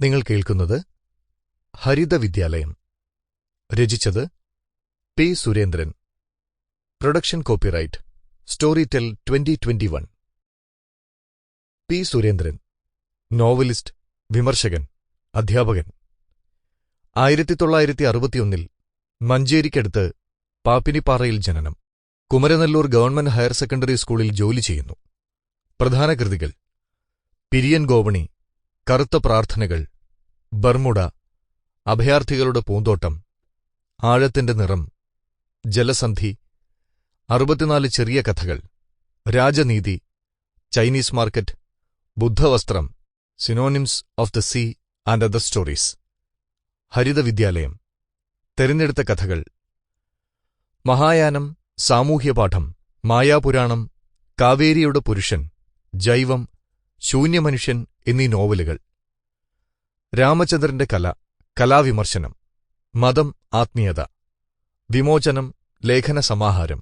നിങ്ങൾ കേൾക്കുന്നത് ഹരിത വിദ്യാലയം. രചിച്ചത് P Surendran. Production copyright. Storytel twenty twenty one. P Surendran. Novelist വിമർശകൻ അധ്യാപകൻ. ആയിരത്തി തൊള്ളായിരത്തി അറുപത്തിയൊന്നിൽ മഞ്ചേരിക്കടുത്ത് പാപ്പിനിപ്പാറയിൽ ജനനം. കുമരനെല്ലൂർ ഗവൺമെന്റ് ഹയർ സെക്കൻഡറി സ്കൂളിൽ ജോലി ചെയ്യുന്നു. പ്രധാന കൃതികൾ. പിരിയൻ ഗോവണി കറുത്ത പ്രാർത്ഥനകൾ ബർമുട അഭയാർത്ഥികളുടെ പൂന്തോട്ടം ആഴത്തിന്റെ നിറം ജലസന്ധി അറുപത്തിനാല് ചെറിയ കഥകൾ Rajaneethi Chinese market Buddhavasthram synonyms of the sea and other stories Haritha Vidyalayam തെരഞ്ഞെടുത്ത കഥകൾ മഹായാനം സാമൂഹ്യപാഠം മായാപുരാണം കാവേരിയുടെ പുരുഷൻ ജൈവം ശൂന്യമനുഷ്യൻ എന്നീ നോവലുകൾ. രാമചന്ദ്രന്റെ കല കലാവിമർശനം മതം ആത്മീയത വിമോചനം ലേഖന സമാഹാരം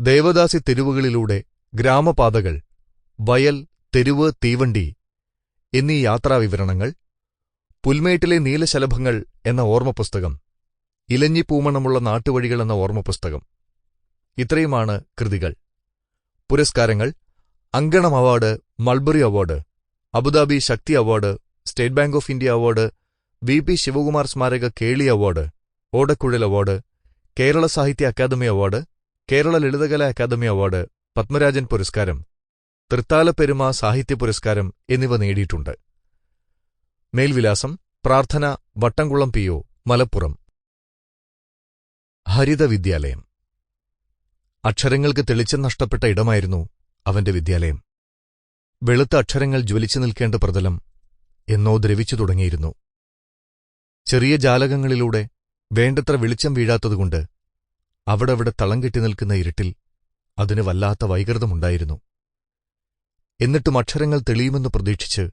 ദേവദാസി തെരുവുകളിലൂടെ ഗ്രാമപാതകൾ വയൽ തെരുവ് തീവണ്ടി എന്നീ യാത്രാവിവരണങ്ങൾ പുൽമേട്ടിലെ നീലശലഭങ്ങൾ എന്ന ഓർമ്മപുസ്തകം ഇലഞ്ഞിപ്പൂമണമുള്ള നാട്ടുവഴികൾ എന്ന ഓർമ്മപുസ്തകം ഇത്രയുമാണ് കൃതികൾ. പുരസ്കാരങ്ങൾ Ankanam award mulberry award Abu Dhabi Sakthi award State Bank of India award V P Sivakumar സ്മാരക Keli award Odakkuzhal award Kerala Sahitya Akademi award Kerala Lalithakala Akademi award Padmarajan പുരസ്കാരം തൃത്താല പെരുമ സാഹിത്യ പുരസ്കാരം എന്നിവ നേടിയിട്ടുണ്ട്. മേൽവിലാസം പ്രാർത്ഥന വട്ടംകുളം പി ഒ മലപ്പുറം. ഹരിത വിദ്യാലയം. അക്ഷരങ്ങൾക്ക് തെളിച്ചം നഷ്ടപ്പെട്ട ഇടമായിരുന്നു അവന്റെ വിദ്യാലയം. വെളുത്ത അക്ഷരങ്ങൾ ജ്വലിച്ചു നിൽക്കേണ്ട പ്രതലം എന്നോ ദ്രവിച്ചു തുടങ്ങിയിരുന്നു. ചെറിയ ജാലകങ്ങളിലൂടെ വേണ്ടത്ര വെളിച്ചം വീഴാത്തതുകൊണ്ട് അവിടവിടെ തളം കെട്ടി നിൽക്കുന്ന ഇരുട്ടിൽ അതിന് വല്ലാത്ത വൈകൃതമുണ്ടായിരുന്നു. എന്നിട്ടും അക്ഷരങ്ങൾ തെളിയുമെന്ന് പ്രതീക്ഷിച്ച്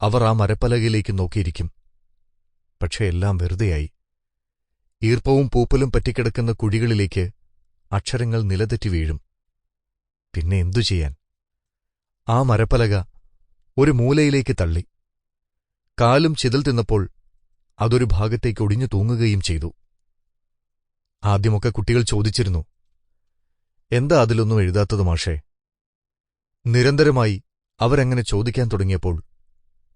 അവർ ആ മരപ്പലകയിലേക്ക് നോക്കിയിരിക്കും. പക്ഷേ എല്ലാം വെറുതെയായി. ഈർപ്പവും പൂപ്പലും പറ്റിക്കിടക്കുന്ന കുഴികളിലേക്ക് അക്ഷരങ്ങൾ നിലതെറ്റി വീഴും. പിന്നെ എന്തു ചെയ്യാൻ? ആ മരപ്പലക ഒരു മൂലയിലേക്ക് തള്ളി. കാലും ചിതൽ തിന്നപ്പോൾ അതൊരു ഭാഗത്തേക്ക് ഒടിഞ്ഞു തൂങ്ങുകയും ചെയ്തു. ആദ്യമൊക്കെ കുട്ടികൾ ചോദിച്ചിരുന്നു എന്താ അതിലൊന്നും എഴുതാത്തത് മാഷേ? നിരന്തരമായി അവരങ്ങനെ ചോദിക്കാൻ തുടങ്ങിയപ്പോൾ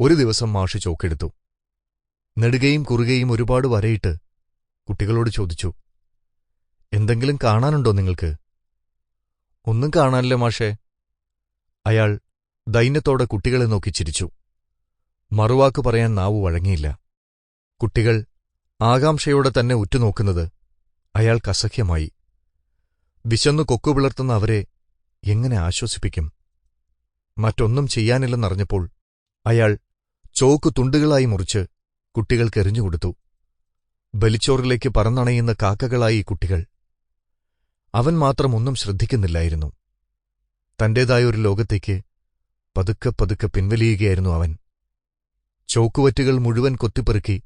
ഒരു ദിവസം മാഷ് ചോക്കെടുത്തു. നെടുകയും കുറുകയും ഒരുപാട് വരയിട്ട് കുട്ടികളോട് ചോദിച്ചു എന്തെങ്കിലും കാണാനുണ്ടോ നിങ്ങൾക്ക്? ഒന്നും കാണാനില്ല മാഷേ. അയാൾ ദൈന്യത്തോടെ കുട്ടികളെ നോക്കി ചിരിച്ചു. മറുവാക്ക് പറയാൻ നാവു വഴങ്ങിയില്ല. കുട്ടികൾ ആകാംക്ഷയോടെ തന്നെ ഉറ്റുനോക്കുന്നത് അയാൾക്ക് അസഹ്യമായി വിശന്നു കൊക്കുപിളർത്തുന്ന അവരെ എങ്ങനെ ആശ്വസിപ്പിക്കും? മറ്റൊന്നും ചെയ്യാനില്ലെന്നറിഞ്ഞപ്പോൾ അയാൾ ചോക്ക് തുണ്ടുകളായി മുറിച്ച് കുട്ടികൾക്ക് എറിഞ്ഞുകൊടുത്തു. ബലിച്ചോറിലേക്ക് പറന്നണയുന്ന കാക്കകളായി കുട്ടികൾ അവൻ മാത്രം ഒന്നും ശ്രദ്ധിക്കുന്നില്ലായിരുന്നു. തന്റേതായൊരു ലോകത്തേക്ക് പതുക്കെ പതുക്കെ പിൻവലിയുകയായിരുന്നു അവൻ. ചോക്കുവറ്റുകൾ മുഴുവൻ കൊത്തിപ്പെറുക്കി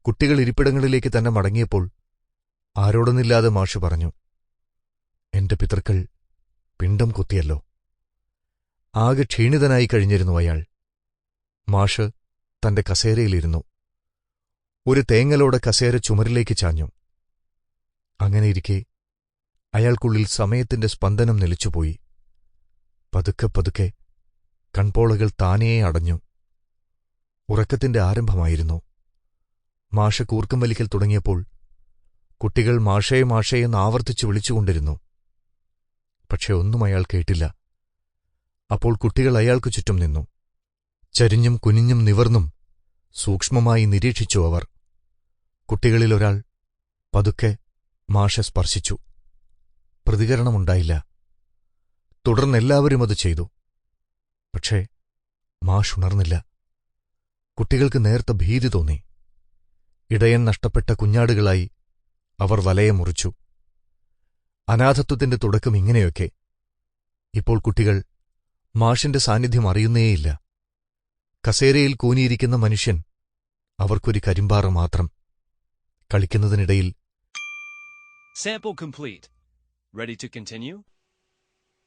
കുട്ടികൾ ഇരിപ്പിടങ്ങളിലേക്ക് തന്നെ മടങ്ങിയപ്പോൾ ആരോടൊന്നില്ലാതെ മാഷു പറഞ്ഞു എന്റെ പിതൃക്കൾ പിണ്ടം കൊത്തിയല്ലോ. ആകെ ക്ഷീണിതനായി കഴിഞ്ഞിരുന്നു അയാൾ. മാഷ് തന്റെ കസേരയിലിരുന്നു. ഒരു തേങ്ങലോടെ കസേര ചുമരിലേക്ക് ചാഞ്ഞു. അങ്ങനെയിരിക്കെ അയാൾക്കുള്ളിൽ സമയത്തിന്റെ സ്പന്ദനം നിലച്ചുപോയി. പതുക്കെ പതുക്കെ കൺപോളകൾ താനേ അടഞ്ഞു. ഉറക്കത്തിന്റെ ആരംഭമായിരുന്നു. മാഷ കൂർക്കം വലിക്കൽ തുടങ്ങിയപ്പോൾ കുട്ടികൾ മാഷേ മാഷേ എന്ന് ആവർത്തിച്ചു വിളിച്ചുകൊണ്ടിരുന്നു. പക്ഷെ ഒന്നും അയാൾ കേട്ടില്ല. അപ്പോൾ കുട്ടികൾ അയാൾക്കു ചുറ്റും നിന്നു. ചരിഞ്ഞും കുനിഞ്ഞും നിവർന്നും സൂക്ഷ്മമായി നിരീക്ഷിച്ചു അവർ. കുട്ടികളിലൊരാൾ പതുക്കെ മാഷ സ്പർശിച്ചു. പ്രതികരണമുണ്ടായില്ല. തുടർന്ന് എല്ലാവരും അത് ചെയ്തു. പക്ഷേ മാഷ് ഉണർന്നില്ല. കുട്ടികൾക്ക് നേർത്ത ഭീതി തോന്നി. ഇടയൻ നഷ്ടപ്പെട്ട കുഞ്ഞാടുകളായി അവർ വലയെ മുറിച്ചു. അനാഥത്വത്തിന്റെ തുടക്കം ഇങ്ങനെയൊക്കെ. ഇപ്പോൾ കുട്ടികൾ മാഷിന്റെ സാന്നിധ്യം അറിയുന്നേയില്ല. കസേരയിൽ കൂനിയിരിക്കുന്ന മനുഷ്യൻ അവർക്കൊരു കരിമ്പാറ മാത്രം. കളിക്കുന്നതിനിടയിൽ sample complete. Ready to continue?